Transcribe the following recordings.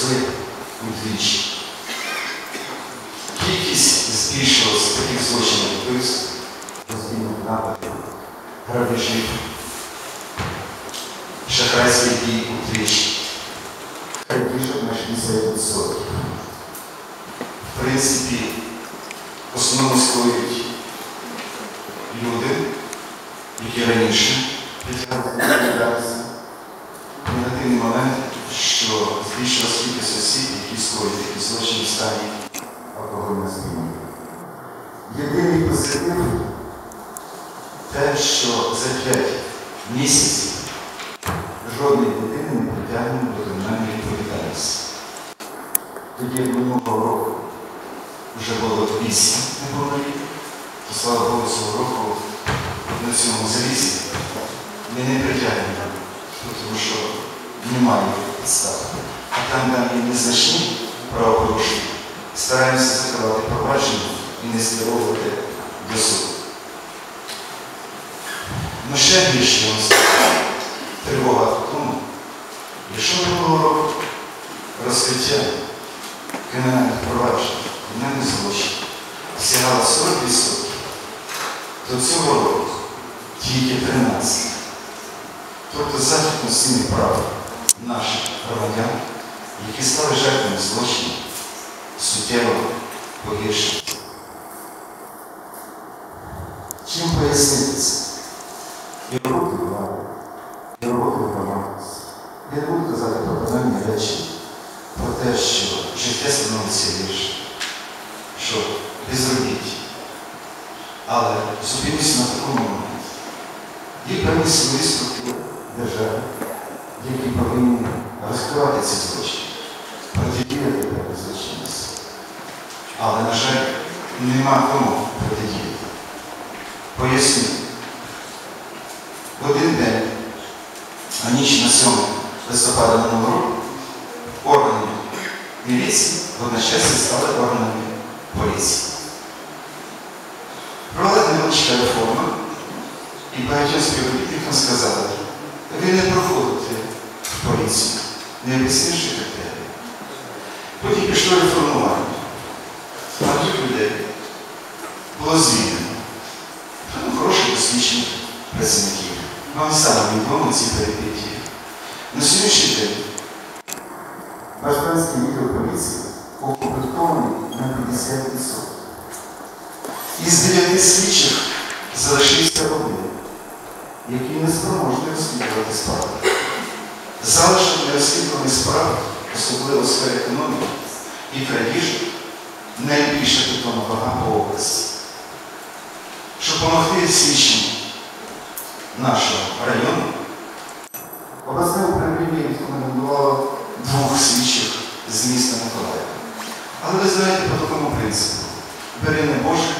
зросли удвічі. Кількість збільшилась таких злочинів вбивств, розбійних нападів, грабежів, шахрайських дій удвічі. Крадіжок на 60%. В принципі, в основному скоюють люди, які раніше притягнулися. Негативний момент, що збільшилась кількість осіб, які скоюють такі злочини в стані алкогольного сп'яніння. Єдиний позитив те, що за 5 місяців жодної дитини не притягнено до кримінальної відповідальності. Тоді минулого року вже було 8 неповнолітніх, то слава Богу, цього року на цьому залізі ми не притягнемо, тому що немає підстав. А там, де є незначні правопорушення, стараємося закривати провадження і не скеровувати до суду. Ну ще більше. Тривога в тому, якщо минулого року розкриття кримінальних проваджень, кримінальних злочин сягало 40%, то цього року тільки 13%. Тобто захід конституційних прав наших громадян, які стали жертвами злочинів, суттєво погіршується. І роботи влади, і роботи. Я буду казати про банальні речі, про те, що життя становиться гірше, що безробіття. Але зупинюся на такому моменті. Є певні свої структури держави, які повинні розкривати ці злочини, протидіяти певні. Але, на жаль, нема кому протидіяти. Поясню. В один день, а ніч на 7 листопада минулого року, органи міліції одночасно стали органами поліції. Провела невеличка реформа, багатьом співробітникам сказали, ви не проходите в поліцію, не об'яснивши критерії. Потім пішло реформування. Багатьох людей було звільнено. Ну, хороших досвідчених працівників. Вам саме відомо ці перипетії. На сьогоднішній день Башкирський відділ поліції укомплектований на 50%. Із 9 слідчих залишився один, який не спроможний розслідувати справи. Залишок розслідуваних справ, особливо сфері економіки і крадіжок, найбільша допомога вага по області. Щоб допомогти слідчим нашого району, обласне управління рекомендувало двох слідчих з міста Миколаєва. Але ви знаєте по такому принципу. Бери не Боже,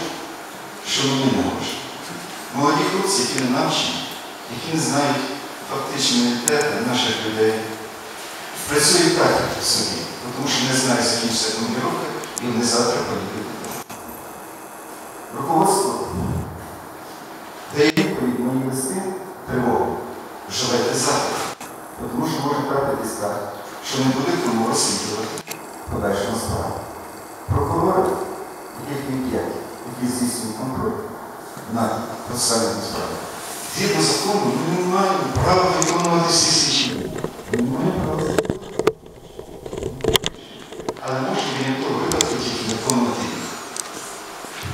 що мені не може. Молоді хлопці, які не навчені, які знають фактично менталітету наших людей, працюють так собі, тому що не знають, закінчиться командировка, і вони завтра поїдуть. Руководство дає відповідь мої листи тривогу. Живете завтра. Тому що може трапитись так, що не буде кому розслідувати подальшому справу. Прокурори, яких є які здійснюють контроль над процесуальними справами, згідно закону, ми не маємо права виконувати всі слідчі. Ми не маємо права. Але можна винятково випадку тільки виконувати їх.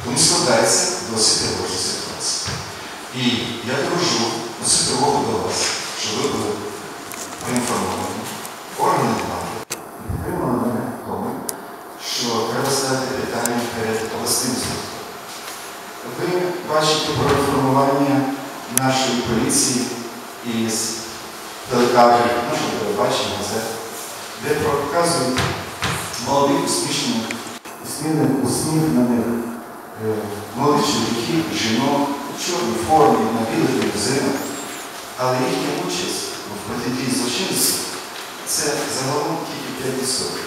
Тому складається досить тривожна ситуація. І я дружу досить тривогу до вас, щоб ви були проінформовані, органи влади підтримали мене в тому, що треба ставити питання перед обласним судом. Ви бачите проінформування поліції із телекадрів, нашого телебачення, газет, де показують молодих успішних, усміхнених, е, молодих чоловіків, жінок, в чорній формі, на білих лімузинах, але їхня участь в протидії злочинців це загалом тільки 5%.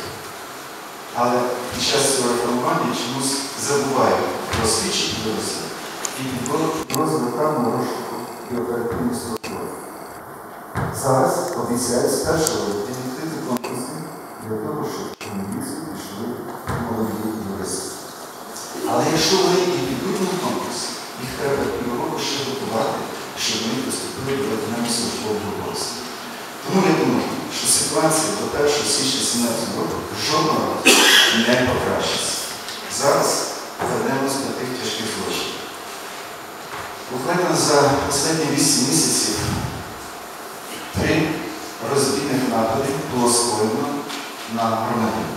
Але під час цього реформування чомусь забувають про слідчі підрозділи і підрозділи карного розшуку Зараз обіцяють з 1 відкрити конкурси для того, щоб міліцію пішли молоді юристи. Але якщо вони і підуть на конкурс, їх треба півроку ще готувати, щоб вони поступили до виконання службового обов'язку. Тому я думаю, що ситуація до 1 січня 2017 року жодного не покращиться. Зараз повернемось до тих тяжких злочинів. Буквально за останні 8 місяців три розбійних напади було скоєно на громадян.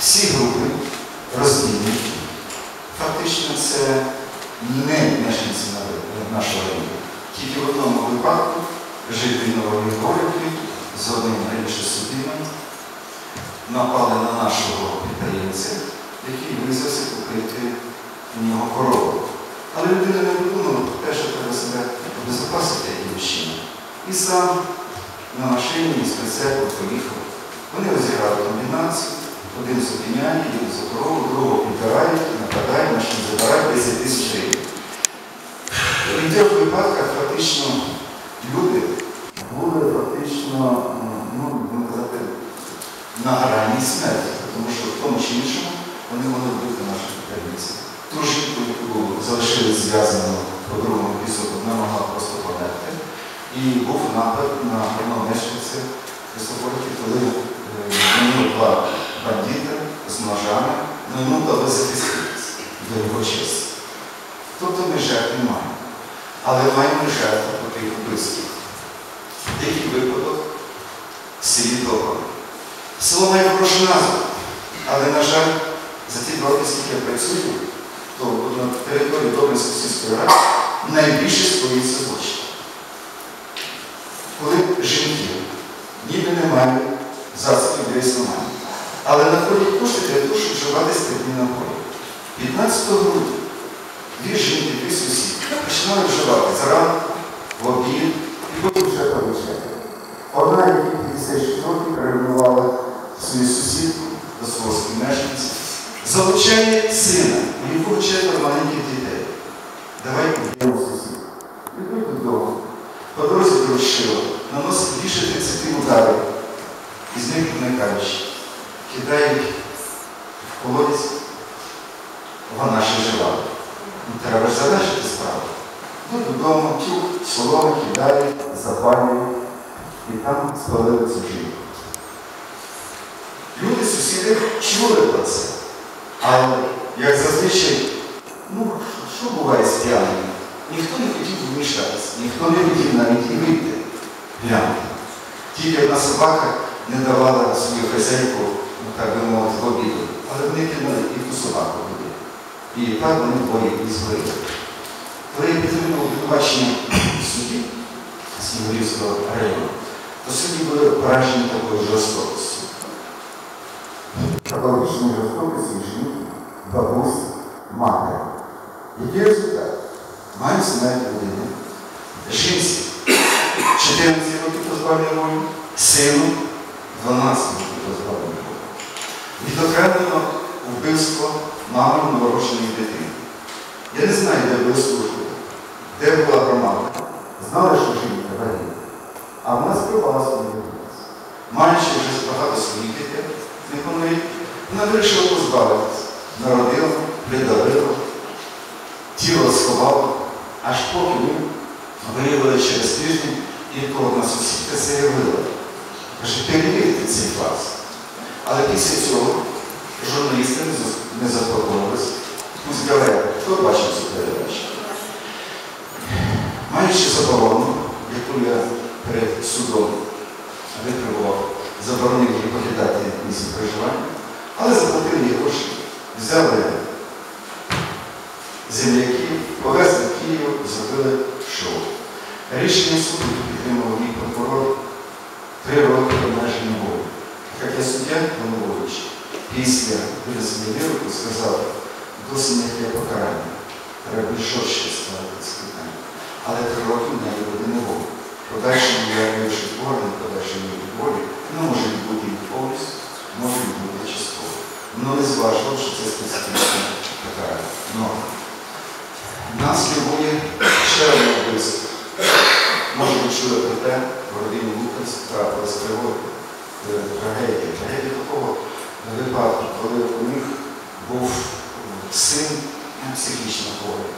Всі групи розбійників, фактично це не мешканці нашого району. Тільки в одному випадку жителі Нової Горівки з одним раніше судимим напали на нашого підприємця, який визвався купити у нього корову. Але людина не подумала про те, що треба себе обезопасити, як мужчина. І сам на машині з прицепу поїхав. Вони розіграли комбінацію, один зупиняє, їде за корову, другого підбирають, нападають, машину забирають 10 тисяч гривень. В трьох випадках фактично люди були фактично, ну, на грані смерті, тому що в тому чи іншому вони могли бути наших підприємців. Ту жінку, яку залишили зв'язану по другому піску, вона могла просто померти. І був напад на мешканця Христофорки, коли е, нього два бандити з ножами, на ньому дали захиститися до його честі. Тобто ми жертв не маємо. Але маємо жертв по тих близьких. Дикий випадок Добро. Село має хорошу назву, але, на жаль, за ті роки, скільки я працюю, на території Добринської сільської ради найбільше скоїться злочин. Коли жінки ніби не мають засобів для існування, але знаходять кошти для того, щоб вживати спиртні напої. 15 грудня дві жінки, дві сусіди починали вживати зранку, в обід і потім вже по вечері. Одна, яка 56 років перебувала свою сусідку до свого співмешканця, залучає сина, якого четверо маленьких дітей. Давай підемо сусід. Йдуть додому. По дорозі до Шила наносить більше 30 ударів, із них виникаючи, кидають в колодязь, вона ще жива. Ну, треба ж завершити справу. Йдуть додому, тюк, соломи кидають, запалюють і там спалили цю жінку. Люди, сусіди чули про це. Але як зазвичай, ну, що буває з п'яними? Ніхто не хотів вмішатися, ніхто не хотів навіть і вийти глянути. Тільки одна собака не давала свою хазяйку, ну так би мовити, в обіду. Але вони кинули і ту собаку туди. І так вони двоє і згоріли. Коли я підтримував обвинувачення судді Снігурівського району, то судді були вражені такою жорстокістю. Бабусь, матері. Який результат? Маю смерть людини. Жінці 14 років позбавлення волі, сину 12 років позбавлення волі. Відокремлено вбивство мами новородженої дитини. Я не знаю, де були служби, де була громада. Знали, що жінка вагітна. А вона скривала свою дитину. Маючи вже багато своїх дітей, вона вирішила позбавитися. Народила, придавила, тіло сховала, аж поки ми виявили через тиждень, і одна сусідка заявила. Каже, перевірте цей факт. Але після цього журналісти не заспокоїлися. Пусть говорять, хто бачив цю передачу. Маючи заборону, яку я перед судом витребував, заборонив їй покидати місце проживання, але заплатили їй гроші. Взяли земляків, повезли в Київ, зробили шоу. Рішення суду підтримав мій прокурор три роки обмеження волі. Як я суддя Головович, після винесення вироку сказав, досить м'яке покарання. Треба жорстче ставити це питання. Але три роки в неї буде не волі. Подальшому я вивчив орган, подальшому від волі, ну може бути повністю, може бути частково. Ну не зважував, що це специфічне покарання. Но нас лікує ще одне вбивство. Може, ви чули про те, в родині Лукас трапилась пригода. е, трагедія. Трагедія такого випадку, коли у них був син ну, психічно хворий.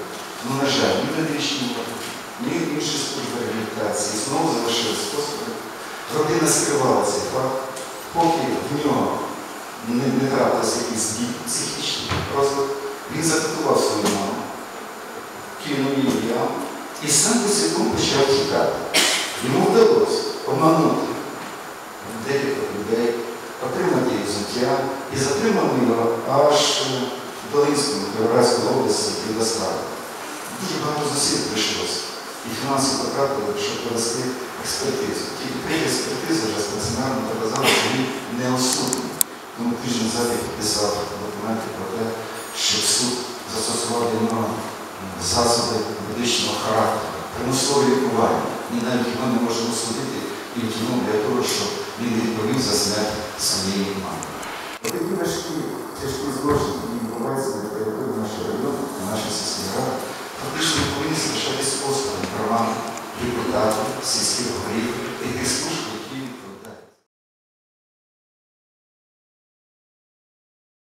Ну, на жаль, ні медичні, ні інші служби реабілітації. Знову залишились господи. Родина скривала цей факт, поки в нього не, не трапився якийсь дій психічний розвиток, він закатував свою маму, кинув її яму і сам босиком почав тікати. Йому вдалося обманути декількох людей, отримати їх взуття і затримали його аж в Долинському, Кіровоградської області і. Дуже багато зусиль прийшлося. І фінанси потратили, щоб провести експертизу. Тільки при експертизі вже стаціонарно показали, що він не осудний. Тому тиждень назад я підписав документи про те, що суд застосував до нього засоби медичного характеру, примусові лікування. Ми навіть його не можемо